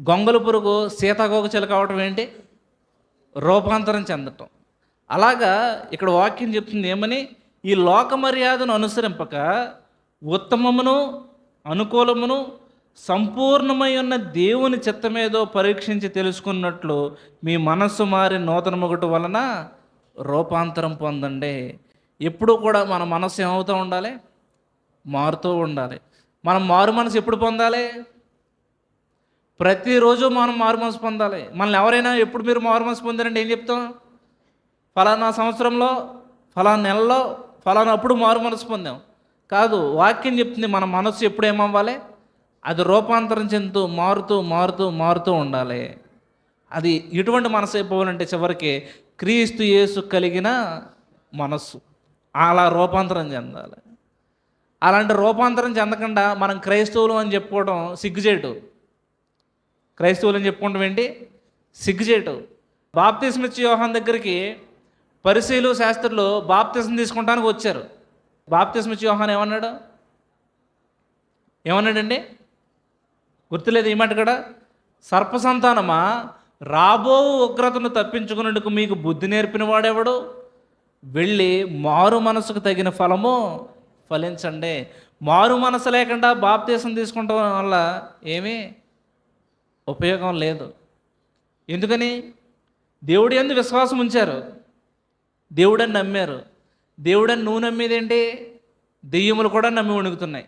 గొంగల పురుగు సీతాకోక చిలుక అవటం ఏంటి? రూపాంతరం చెందటం. అలాగా ఇక్కడ వాక్యం చెప్తుంది ఏమని? ఈ లోక మర్యాదను అనుసరింపక ఉత్తమమును అనుకూలమును సంపూర్ణమై ఉన్న దేవుని చిత్తమేదో పరీక్షించి తెలుసుకున్నట్లు మీ మనస్సు మారి నూతన మొగటు వలన రూపాంతరం పొందండి. ఎప్పుడు కూడా మన మనస్సు ఏమవుతూ ఉండాలి? మారుతూ ఉండాలి. మనం మారు మనసు ఎప్పుడు పొందాలి? ప్రతిరోజు మనం మారుమనసు పొందాలి. మనల్ని ఎవరైనా ఎప్పుడు మీరు మారు మనసు పొందారంటే ఏం చెప్తాం? ఫలానా సంవత్సరంలో ఫలానా నెలలో ఫలానా అప్పుడు మారు మనసు పొందాం. కాదు వాక్యం చెప్తుంది మన మనసు ఎప్పుడు ఏమవ్వాలి? అది రూపాంతరం చెందుతూ మారుతూ మారుతూ మారుతూ ఉండాలి. అది ఎటువంటి మనసు అయిపోవాలంటే చివరికి క్రీస్తు యేసు కలిగిన మనస్సు. అలా రూపాంతరం చెందాలి. అలాంటి రూపాంతరం చెందకుండా మనం క్రైస్తవులు అని చెప్పుకోవడం సిగ్గుచేటు. క్రైస్తవులు అని చెప్పుకోవడం ఏంటి? సిగ్గుచేటు. బాప్తిస్మిచ్చి యోహాన్ దగ్గరికి పరిశీలు శాస్త్రులు బాప్తిజం తీసుకుంటానికి వచ్చారు. బాప్తిస్మిచ్చి యోహాన్ ఏమన్నాడు? ఏమన్నాడండి? గుర్తులేదు ఈ కూడా? సర్పసంతానమా? రాబో ఉగ్రతను తప్పించుకున్నందుకు మీకు బుద్ధి నేర్పిన వాడెవడు? వెళ్ళి మారు మనసుకు తగిన ఫలము ఫలించండి. మారు మనసు లేకుండా బాప్తీసం తీసుకుంటాం వల్ల ఏమీ? ఉపయోగం లేదు. ఎందుకని? దేవుడి ఎందు విశ్వాసం ఉంచారు. దేవుడని నమ్మారు. దేవుడని నువ్వు నమ్మేదేంటి? దెయ్యములు కూడా నమ్మి వణుకుతున్నాయి.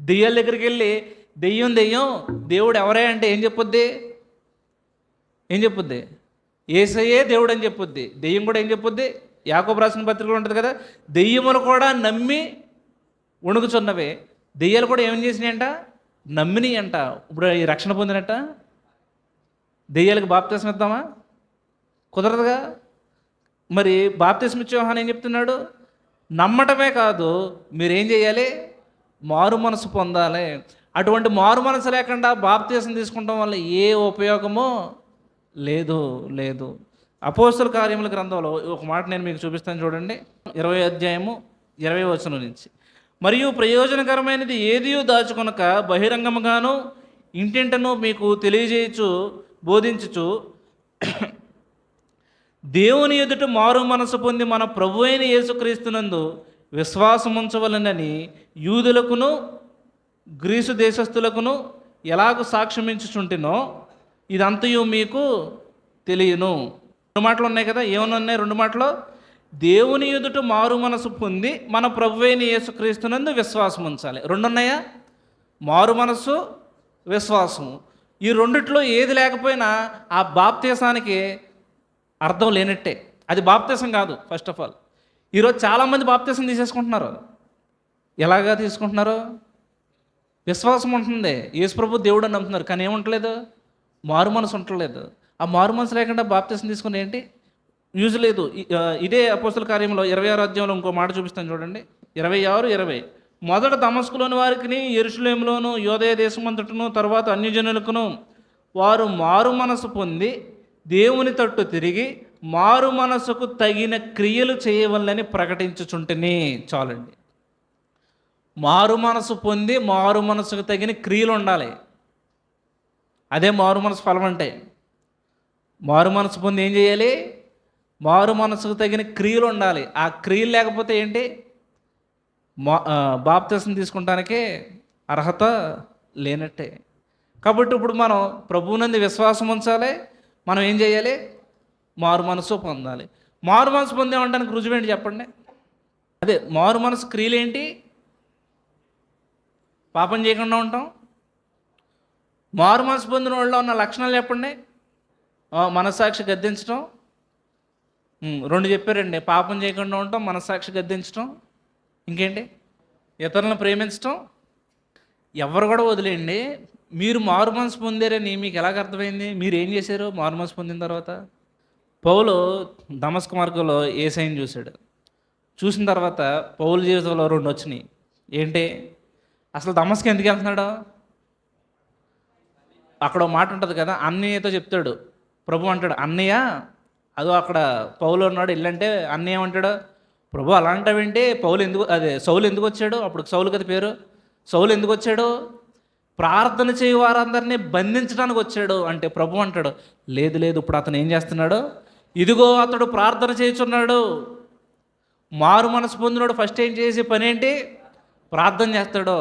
దెయ్యాల దగ్గరికి వెళ్ళి దెయ్యం దెయ్యం దేవుడు ఎవరే అంటే ఏం చెప్పుద్ది? ఏం చెప్పుద్ది? ఏసయ్యే దేవుడు అని చెప్పుద్ది. దెయ్యం కూడా ఏం చెప్పుద్ది? యాకోబు రాసిన పత్రికలో ఉంటుంది కదా దెయ్యములు కూడా నమ్మి వణుకుచున్నవి. దెయ్యాలు కూడా ఏం చేసినాయంట? నమ్మినాయి అంట. ఇప్పుడు ఈ రక్షణ పొందినట్ట? దెయ్యాలకు బాప్తీసం ఇద్దామా? కుదరదుగా? మరి బాప్తీసం ఇచ్చేవాహన్ ఏం చెప్తున్నాడు? నమ్మటమే కాదు మీరేం చేయాలి? మారు మనసు పొందాలి. అటువంటి మారు మనసు లేకుండా బాప్తీసం తీసుకుంటాం వల్ల ఏ ఉపయోగమో లేదు లేదు. అపోస్తుల కార్యముల గ్రంథంలో ఒక మాట నేను మీకు చూపిస్తాను చూడండి. ఇరవై అధ్యాయము ఇరవై వచనం నుంచి. మరియు ప్రయోజనకరమైనది ఏదియో దాచుకొనక బహిరంగముగాను ఇంటింటను మీకు తెలియజేయచ్చు బోధించుచు. దేవుని ఎదుట మారు మనసు పొంది మన ప్రభు అయిన యేసుక్రీస్తునందు విశ్వాసముంచవలనని యూదులకును గ్రీసు దేశస్థులకును ఎలాగ సాక్ష్యమించుచుంటినో ఇదంతయు మీకు తెలియను. రెండు మాటలు ఉన్నాయి కదా? ఏమన్నా ఉన్నాయి రెండు మాటలు? దేవుని ఎదుట మారు మనసు పొంది మన ప్రభు అయిన యేసుక్రీస్తునందు విశ్వాసం ఉంచాలి. రెండు ఉన్నాయా మారు మనసు విశ్వాసము. ఈ రెండిట్లో ఏది లేకపోయినా ఆ బాప్తీసానికి అర్థం లేనట్టే. అది బాప్తీసం కాదు ఫస్ట్ ఆఫ్ ఆల్ ఈరోజు చాలామంది బాప్తీసం తీసేసుకుంటున్నారు. ఎలాగా తీసుకుంటున్నారు? విశ్వాసం ఉంటుంది. యేసుప్రభు దేవుడు అని నమ్ముతున్నారు. కానీ ఏముంటలేదు మారు మనసు ఉండలేదు ఆ మారు మనసు లేకుండా బాప్తీసం తీసుకుని ఏంటి? యూజ్ లేదు. ఇదే అపోసల కార్యంలో ఇరవై ఆరు అధ్యాయంలో ఇంకో మాట చూపిస్తాను చూడండి. ఇరవై ఆరు ఇరవై. మొదట దమస్కులోని వారికి ఎరుషులేములోను యోదయ దేశమంతటను తర్వాత అన్యజనులకును వారు మారు మనసు పొంది దేవుని తట్టు తిరిగి మారు మనసుకు తగిన క్రియలు చేయవల్లని ప్రకటించుచుంటేనే. చాలండి. మారు మనసు పొంది మారు మనసుకు తగిన క్రియలు ఉండాలి. అదే మారు మనసు ఫలం అంటే మారు మనసు పొంది ఏం చేయాలి? మారు మనసుకు తగిన క్రియలు ఉండాలి. ఆ క్రియలు లేకపోతే ఏంటి? మా బాప్తీసం తీసుకుంటానికి అర్హత లేనట్టే. కాబట్టి ఇప్పుడు మనం ప్రభువునంది విశ్వాసం ఉంచాలి. మనం ఏం చేయాలి? మారు మనసు పొందాలి. మారు మనసు పొందామంటానికి రుజువేంటి చెప్పండి? అదే మారు మనసు క్రియలు ఏంటి? పాపం చేయకుండా ఉంటాం. మారు మనసు పొందిన వాళ్ళలో ఉన్న లక్షణాలు చెప్పండి. మనస్సాక్షి గద్దించడం రెండు చెప్పారండి. పాపం చేయకుండా ఉండటం మనస్సాక్షి గద్దించడం ఇంకేంటి? ఇతరులను ప్రేమించడం ఎవరు కూడా వదిలేయండి. మీరు మారు మనసు పొందారని మీకు ఎలాగ అర్థమైంది? మీరు ఏం చేశారు మారు మనసు పొందిన తర్వాత? పౌలు దమస్క మార్గంలో ఏ సైన్ చూశాడు? చూసిన తర్వాత పౌలు జీవితంలో రెండు వచ్చినాయి. ఏంటి? అసలు దమస్కి ఎందుకు వెళ్తున్నాడు? అక్కడ మాట ఉంటుంది కదా అన్నయ్యతో చెప్తాడు. ప్రభు అంటాడు అన్నయ్య అదో అక్కడ పౌలు ఉన్నాడు ఇల్లంటే అన్నయ్య ఏమంటాడు? ప్రభు అలాంటివేంటి? పౌలు ఎందుకు అదే సౌలు ఎందుకు వచ్చాడు? అప్పుడు సౌలు కదా పేరు. సౌలు ఎందుకు వచ్చాడు? ప్రార్థన చేయ వారందరినీ బంధించడానికి వచ్చాడు అంటే ప్రభు అంటాడు. లేదు లేదు ఇప్పుడు అతను ఏం చేస్తున్నాడు? ఇదిగో అతడు ప్రార్థన చేయుచున్నాడు. మారు మనసు పొందినోడు ఫస్ట్ ఏం చేసే పని ఏంటి ప్రార్థన చేస్తాడు.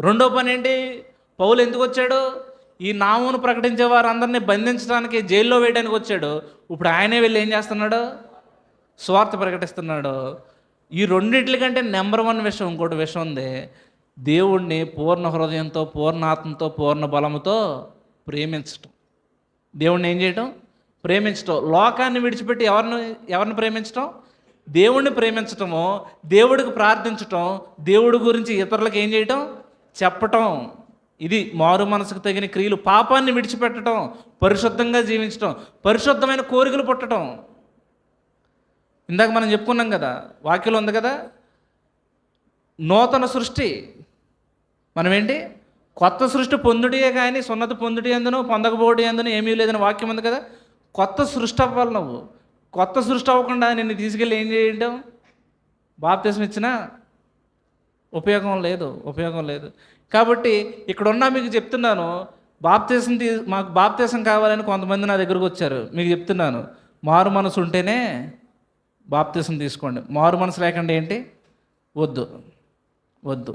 రెండో పని ఏంటి పౌలు ఎందుకు వచ్చాడు? ఈ నామును ప్రకటించే వారందరినీ బంధించడానికి జైల్లో వేయడానికి వచ్చాడు. ఇప్పుడు ఆయనే వెళ్ళి ఏం చేస్తున్నాడు? స్వార్థ ప్రకటిస్తున్నాడు. ఈ రెండింటి కంటే నెంబర్ వన్ విషయం ఇంకోటి విషయం ఉంది. దేవుణ్ణి పూర్ణ హృదయంతో పూర్ణాత్మతో పూర్ణ బలముతో ప్రేమించటం. దేవుణ్ణి ఏం చేయటం? ప్రేమించటం. లోకాన్ని విడిచిపెట్టి ఎవరిని ఎవరిని ప్రేమించటం? దేవుణ్ణి ప్రేమించటము దేవుడికి ప్రార్థించటం దేవుడి గురించి ఇతరులకు ఏం చేయటం? చెప్పటం. ఇది మారు మనసుకు తగిన క్రియలు పాపాన్ని విడిచిపెట్టడం పరిశుద్ధంగా జీవించడం పరిశుద్ధమైన కోరికలు పుట్టడం ఇందాక మనం చెప్పుకున్నాం కదా వాక్యంలో ఉంది కదా నూతన సృష్టి. మనమేంటి? కొత్త సృష్టి పొందుడియే కానీ సున్నత పొందుడి ఎందును పొందకపోవడి ఎందును ఏమీ లేదని వాక్యం ఉంది కదా. కొత్త సృష్టి అవ్వాలి నువ్వు. కొత్త సృష్టి అవ్వకుండా నిన్ను తీసుకెళ్ళి ఏం చేయడం బాప్తిసం ఇచ్చినా ఉపయోగం లేదు ఉపయోగం లేదు. కాబట్టి ఇక్కడ ఉన్న మీకు చెప్తున్నాను బాప్తీసం తీ మాకు బాప్తీసం కావాలని కొంతమంది నా దగ్గరకు వచ్చారు. మీకు చెప్తున్నాను మారు మనసు ఉంటేనే బాప్తీసం తీసుకోండి. మారు మనసు లేకుండా ఏంటి? వద్దు వద్దు.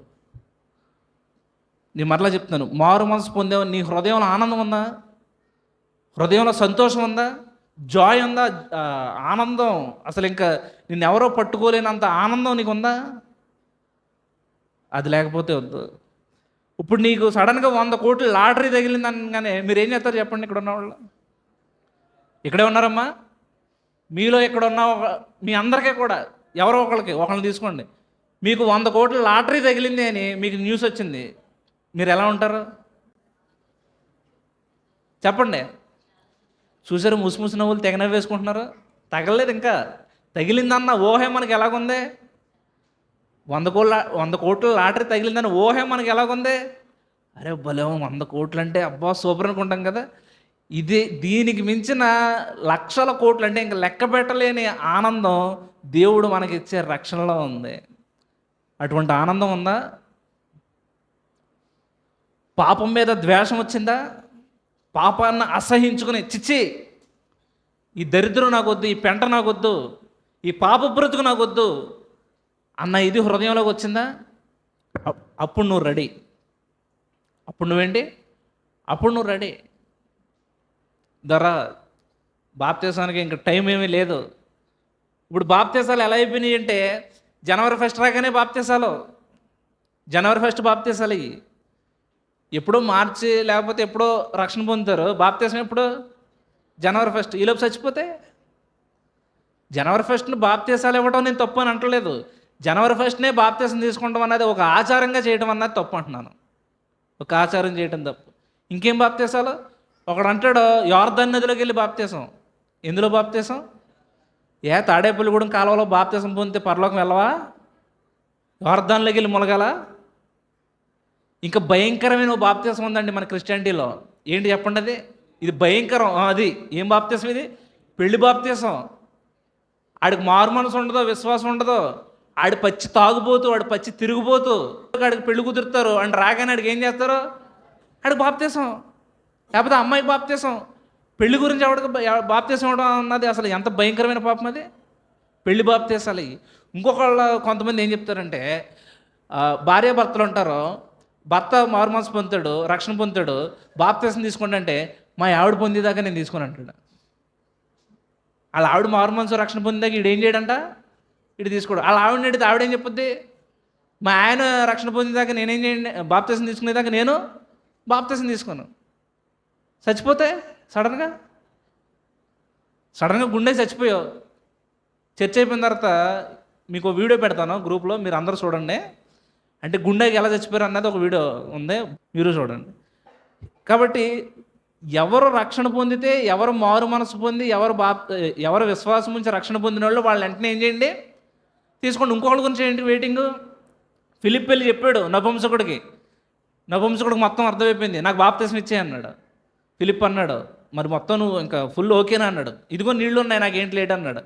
నేను మరలా చెప్తున్నాను మారు మనసు పొందేవు నీ హృదయంలో ఆనందం ఉందా? హృదయంలో సంతోషం ఉందా? జాయ్ ఉందా? ఆనందం. అసలు ఇంకా నిన్నెవరో పట్టుకోలేనంత ఆనందం నీకు ఉందా అది లేకపోతే వద్దు. ఇప్పుడు నీకు సడన్గా వంద కోట్లు లాటరీ తగిలింది అనగానే మీరు ఏం చేస్తారు చెప్పండి ఇక్కడ ఉన్న వాళ్ళు ఇక్కడే ఉన్నారమ్మా. మీలో ఇక్కడ ఉన్న ఒక- మీ అందరికీ కూడా ఎవరో ఒకళ్ళకి ఒకళ్ళని తీసుకోండి. మీకు వంద కోట్లు లాటరీ తగిలింది అని మీకు న్యూస్ వచ్చింది. మీరు ఎలా ఉంటారు? చెప్పండి. చూసారు ముసిముసి నవ్వులు తెగ నవ్వేసుకుంటున్నారు? తగలలేదు ఇంకా. తగిలిందన్న ఊహే మనకి ఎలాగుంది? వంద కోట్ల వంద కోట్ల లాటరీ తగిలిందని ఊహే మనకి ఎలాగుంది? అరే భలే వంద కోట్లు అంటే అబ్బా సూపర్ అనుకుంటాం కదా. ఇది దీనికి మించిన లక్షల కోట్లు అంటే ఇంకా లెక్క పెట్టలేని ఆనందం దేవుడు మనకి ఇచ్చే రక్షణలో ఉంది. అటువంటి ఆనందం ఉందా? పాపం మీద ద్వేషం వచ్చిందా? పాపాన్ని అసహించుకుని చిచ్చి ఈ దరిద్రం నాకొద్దు ఈ పెంట నాకొద్దు ఈ పాప బ్రతుకు నాకొద్దు అన్న ఇది హృదయంలోకి వచ్చిందా? అప్- అప్పుడు నువ్వు రెడీ. అప్పుడు నువ్వేంటి? అప్పుడు నువ్వు రెడీ. ధర బాప్తీసానికి ఇంకా టైం ఏమీ లేదు. ఇప్పుడు బాప్తీసాలు ఎలా అయిపోయినాయి అంటే జనవరి ఫస్ట్ రాగానే బాప్తీసాలు. జనవరి ఫస్ట్ బాప్తీసాలు ఇవి. ఎప్పుడో మార్చి లేకపోతే ఎప్పుడో రక్షణ పొందుతారు. బాప్తీసం ఎప్పుడు? జనవరి ఫస్ట్. ఈలోపు చచ్చిపోతే? జనవరి ఫస్ట్ని బాప్తీసాలు ఇవ్వడం నేను తప్పు అని అంటలేదు. జనవరి ఫస్ట్నే బాప్తీసం తీసుకుంటాం అన్నది ఒక ఆచారంగా చేయడం అన్నది తప్పు అంటున్నాను. ఒక ఆచారం చేయటం తప్పు. ఇంకేం బాప్తీసాలు? ఒకడు అంటాడు యోర్ధన్ నదిలోకి వెళ్ళి బాప్తీసం. ఎందులో బాప్తీసం? ఏ తాడేపల్లిగూడెం కాలువలో బాప్తీసం పొందితే పరలోకం వెళ్ళవా? యోర్ధన్లోకి వెళ్ళి ములగాల? ఇంకా భయంకరమైన బాప్తీసం ఉందండి మన క్రిస్టియానిటీలో. ఏంటి చెప్పండి అది? ఇది భయంకరం. అది. ఏం బాప్తీసం ఇది? పెళ్ళి బాప్తీసం. ఆడికి మారు మనసు ఉండదో విశ్వాసం ఉండదో ఆడి పచ్చి తాగుబోతూ ఆడి పచ్చి తిరిగిపోతూ ఆడికి పెళ్ళి కుదురుతారు. అండ్ రాగానే ఆడికి ఏం చేస్తారు? ఆడికి బాప్తీసం. లేకపోతే అమ్మాయికి బాప్తీసం. పెళ్ళి గురించి ఎవడికి బ- బాప్తీసం ఇవ్వడం అన్నది అసలు ఎంత భయంకరమైన పాపం అది? పెళ్ళి బాప్తీసాలు. ఇవి ఇంకొకళ్ళ కొంతమంది ఏం చెప్తారంటే భార్య భర్తలు ఉంటారు. భర్త మారు మనసు పొందుతాడు రక్షణ పొందుతాడు. బాప్తీసం తీసుకోండి అంటే మా ఆవిడ పొందేదాకా నేను తీసుకుని అంటాడు. వాళ్ళ ఆవిడ మారు రక్షణ పొందేదాకా ఈడేం ఏం చేయడంట? ఇటు తీసుకోడు. అలా ఆవిడని అడిగితే ఆవిడేం చెప్పొద్ది? మా ఆయన రక్షణ పొందేదాకా నేనేం చేయండి? బాప్తీసం తీసుకునేదాకా నేను బాప్తీసం తీసుకోను. చచ్చిపోతే సడన్గా? సడన్గా గుండె చచ్చిపోయావు చర్చ అయిపోయిన తర్వాత మీకు వీడియో పెడతాను గ్రూప్లో మీరు అందరూ చూడండి. అంటే గుండెకి ఎలా చచ్చిపోయారు అన్నది ఒక వీడియో ఉంది మీరు చూడండి. కాబట్టి ఎవరు రక్షణ పొందితే ఎవరు మారు మనసు పొంది ఎవరు బాప్ ఎవరు విశ్వాసం ఉంచి రక్షణ పొందిన వాళ్ళు వాళ్ళు వెంటనే ఏం చేయండి? తీసుకోండి. ఇంకొకళ్ళ గురించి ఏంటి వెయిటింగ్ ఫిలిప్ వెళ్ళి చెప్పాడు నపుంసకుడికి. నపుంసకుడికి మొత్తం అర్థమైపోయింది. నాకు బాప్తీసం ఇచ్చే అన్నాడు. ఫిలిప్ అన్నాడు మరి మొత్తం నువ్వు ఇంకా ఫుల్ ఓకేనా? అన్నాడు. ఇదిగో నీళ్ళు ఉన్నాయి నాకు ఏంటి లేట్? అన్నాడు.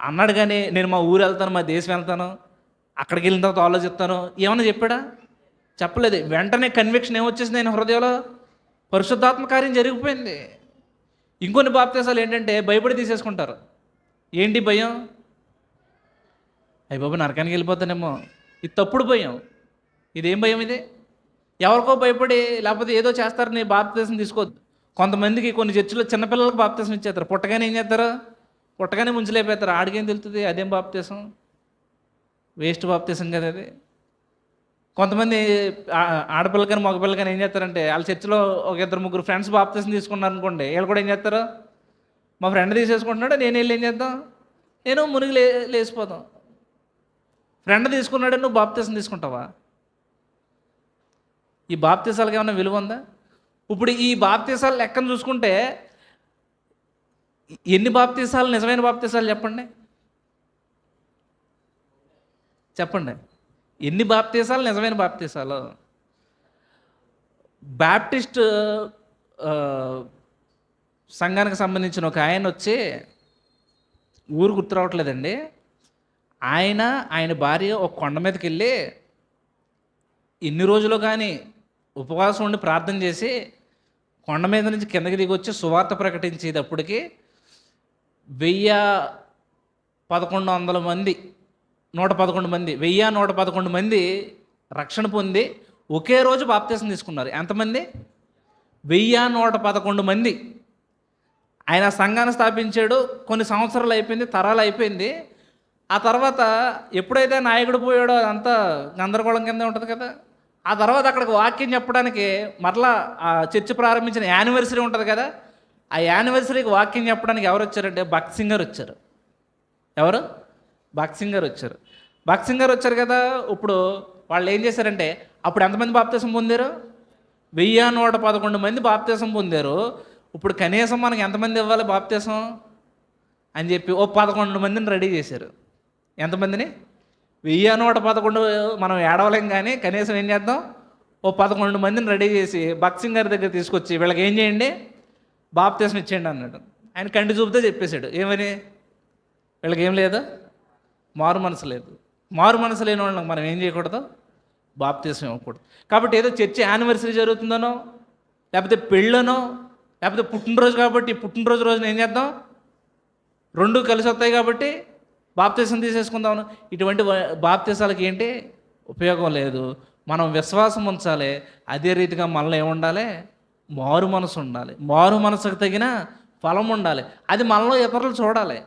అన్నాడు కానీ నేను మా ఊరు వెళ్తాను మా దేశం వెళ్తాను అక్కడికి వెళ్ళిన తర్వాత ఆలోచిస్తాను. ఏమన్నా చెప్పాడా? చెప్పలేదు. వెంటనే కన్విక్షన్ ఏమొచ్చేసింది ఆయన హృదయంలో? పరిశుద్ధాత్మ కార్యం జరిగిపోయింది. ఇంకొన్ని బాప్తీసాలు ఏంటంటే భయపడి తీసేసుకుంటారు. ఏంటి భయం? అయ్యి బాబు నరకానికి వెళ్ళిపోతానేమో. ఇది తప్పుడు భయం. ఇదేం భయం ఇది? ఎవరికో భయపడి లేకపోతే ఏదో చేస్తారని బాప్తీసం తీసుకోవద్దు. కొంతమందికి కొన్ని చర్చిలో చిన్నపిల్లలకు బాప్తీసం ఇచ్చేస్తారు. పుట్టగానే ఏం చేస్తారు? పుట్టగానే ముంచలేపోతారు ఆడికేం తెలుస్తుంది? అదేం బాప్తీసం? వేస్ట్ బాప్తీసం కదా అది. కొంతమంది ఆడపిల్ల కానీ మగపిల్ల కానీ ఏం చేస్తారంటే వాళ్ళ చర్చిలో ఒక ఇద్దరు ముగ్గురు ఫ్రెండ్స్ బాప్తీసం తీసుకున్నారు అనుకోండి వీళ్ళు కూడా ఏం చేస్తారు? మా ఫ్రెండ్ తీసేసుకుంటున్నాడు నేను వెళ్ళి ఏం చేద్దాం? నేను మునిగి లే లేచిపోతాం. ఫ్రెండ్ తీసుకున్నాడే నువ్వు బాప్తీసం తీసుకుంటావా? ఈ బాప్తీసాలకు ఏమైనా విలువ ఉందా? ఇప్పుడు ఈ బాప్తీసాల లెక్కను చూసుకుంటే ఎన్ని బాప్తీసాలు నిజమైన బాప్తీసాలు చెప్పండి? చెప్పండి. ఎన్ని బాప్తీసాలు నిజమైన బాప్తీసాలు? బ్యాప్టిస్ట్ సంఘానికి సంబంధించిన ఒక ఆయన వచ్చి ఊరు గుర్తు రావట్లేదండి. ఆయన ఆయన భార్య ఒక కొండ మీదకి వెళ్ళి ఎన్ని రోజులు కానీ ఉపవాసం ఉండి ప్రార్థన చేసి కొండ మీద నుంచి కిందకి దిగి వచ్చి సువార్త ప్రకటించేటప్పటికి వెయ్యి పదకొండు వందల మంది నూట పదకొండు మంది వెయ్యి నూట పదకొండు మంది రక్షణ పొంది ఒకే రోజు బాప్తీసం తీసుకున్నారు. ఎంతమంది? వెయ్యి నూట పదకొండు మంది. ఆయన సంఘాన్ని స్థాపించాడు. కొన్ని సంవత్సరాలు అయిపోయింది తరాలు అయిపోయింది. ఆ తర్వాత ఎప్పుడైతే నాయకుడు పోయాడో అదంతా గందరగోళం కింద ఉంటుంది కదా. ఆ తర్వాత అక్కడికి వాక్యం చెప్పడానికి మరలా ఆ చర్చ్ ప్రారంభించిన యానివర్సరీ ఉంటుంది కదా. ఆ యానివర్సరీకి వాక్యం చెప్పడానికి ఎవరు వచ్చారంటే భక్త్ సింగర్ వచ్చారు. ఎవరు? భక్త్ సింగర్ వచ్చారు. భక్త్ సింగర్ వచ్చారు కదా ఇప్పుడు వాళ్ళు ఏం చేశారంటే అప్పుడు ఎంతమంది బాప్తీసం పొందారు? వెయ్యి నూట పదకొండు మంది బాప్తీసం పొందారు. ఇప్పుడు కనీసం మనకి ఎంతమంది ఇవ్వాలి బాప్తీసం? అని చెప్పి ఓ పదకొండు మందిని రెడీ చేశారు. ఎంతమందిని? వెయ్యి నూట పదకొండు మనం ఏడవలేం కానీ కనీసం ఏం చేద్దాం? ఓ పదకొండు మందిని రెడీ చేసి భక్సింగ్ గారి దగ్గర తీసుకొచ్చి వీళ్ళకి ఏం చేయండి? బాప్తీసం ఇచ్చేయండి అన్నాడు. ఆయన కంటి చూపుతో చెప్పేశాడు. ఏమని? వీళ్ళకి ఏం లేదు? మారు మనసు లేదు. మారు మనసు లేని వాళ్ళకి మనం ఏం చేయకూడదు? బాప్తీసం ఇవ్వకూడదు. కాబట్టి ఏదో చర్చి యానివర్సరీ జరుగుతుందనో లేకపోతే పెళ్ళనో లేకపోతే పుట్టినరోజు కాబట్టి పుట్టినరోజు రోజున ఏం చేద్దాం? రెండు కలిసి వస్తాయి కాబట్టి బాప్తీసం తీసేసుకుందాం ఇటువంటి బాప్తీసాలకి ఏంటి? ఉపయోగం లేదు. మనం విశ్వాసం ఉంచాలి. అదే రీతిగా మనలో ఏముండాలి? మారు మనసు ఉండాలి. మారు మనసుకు తగిన ఫలం ఉండాలి. అది మనలో ఇతరులు చూడాలి.